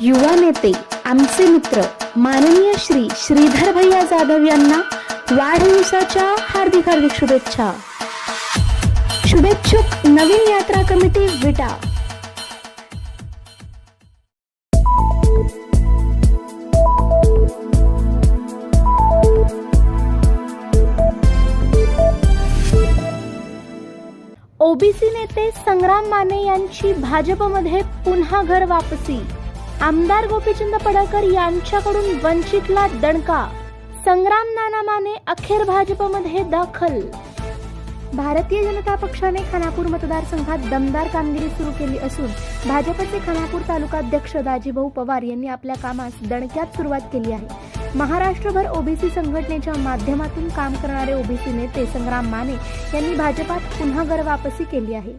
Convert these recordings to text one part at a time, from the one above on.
युवा नेते आमचे मित्र माननीय श्री श्रीधर भैया जाधव यांना वाढदिवसाच्या हार्दिक हार्दिक शुभेच्छा. शुभेच्छुक नवीन यात्रा कमिटी विटा. ओबीसी नेते संग्राम माने यांची भाजपमध्ये पुन्हा घर वापसी. आमदार गोपीचंद पडळकर यांच्याकडून वंचितला दणका. संग्राम नाना माने अखेर भाजपमध्ये दाखल. भारतीय जनता पक्षाने खानापूर मतदारसंघात दमदार कामगिरी सुरू केली असून भाजपचे खानापूर तालुकाध्यक्ष दाजीभाऊ पवार यांनी आपल्या कामास दणक्यात सुरुवात केली आहे. महाराष्ट्रभर ओबीसी संघटनेच्या माध्यमातून काम करणारे ओबीसी नेते संग्राम माने यांनी भाजपात पुन्हा घरवापसी केली आहे.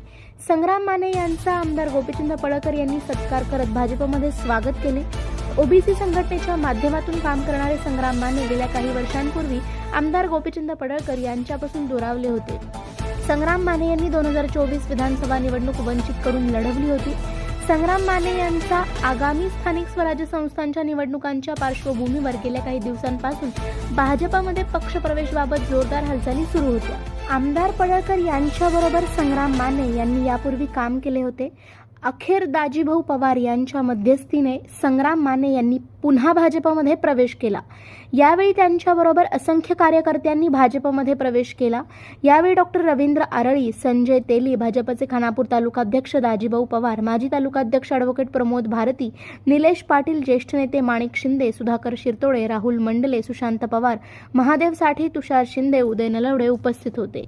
संग्राम माने यांचा आमदार गोपीचंद पळकर यांनी सत्कार करत भाजपमध्ये स्वागत केले. ओबीसी संघटनेच्या माध्यमातून काम करणारे संग्राम माने गेल्या काही वर्षांपूर्वी आमदार गोपीचंद पडळकर यांच्यापासून दुरावले होते. संग्राम माने यांनी दोन हजार चोवीस विधानसभा निवडणूक वंचितकडून लढवली होती. संग्राम माने यांचा आगामी स्थानिक स्वराज्य संस्थांच्या निवडणुकांच्या पार्श्वभूमीवर गेल्या काही दिवसांपासून भाजपामध्ये पक्षप्रवेशबाबत जोरदार हालचाली सुरू होत्या. आमदार पडळकर यांच्याबरोबर संग्राम माने यांनी यापूर्वी काम केले होते. अखेर दाजीभाऊ पवार यांच्या मध्यस्थीने संग्राम माने यांनी पुन्हा भाजपमध्ये प्रवेश केला. यावेळी त्यांच्याबरोबर असंख्य कार्यकर्त्यांनी भाजपमध्ये प्रवेश केला. यावेळी डॉक्टर रवींद्र आरळी संजय तेली भाजपचे खानापूर तालुकाध्यक्ष दाजीभाऊ पवार माजी तालुकाध्यक्ष ॲडव्होकेट प्रमोद भारती निलेश पाटील ज्येष्ठ नेते माणिक शिंदे सुधाकर शिरतोडे राहुल मंडले सुशांत पवार महादेवसाठी तुषार शिंदे उदय नलवडे उपस्थित होते.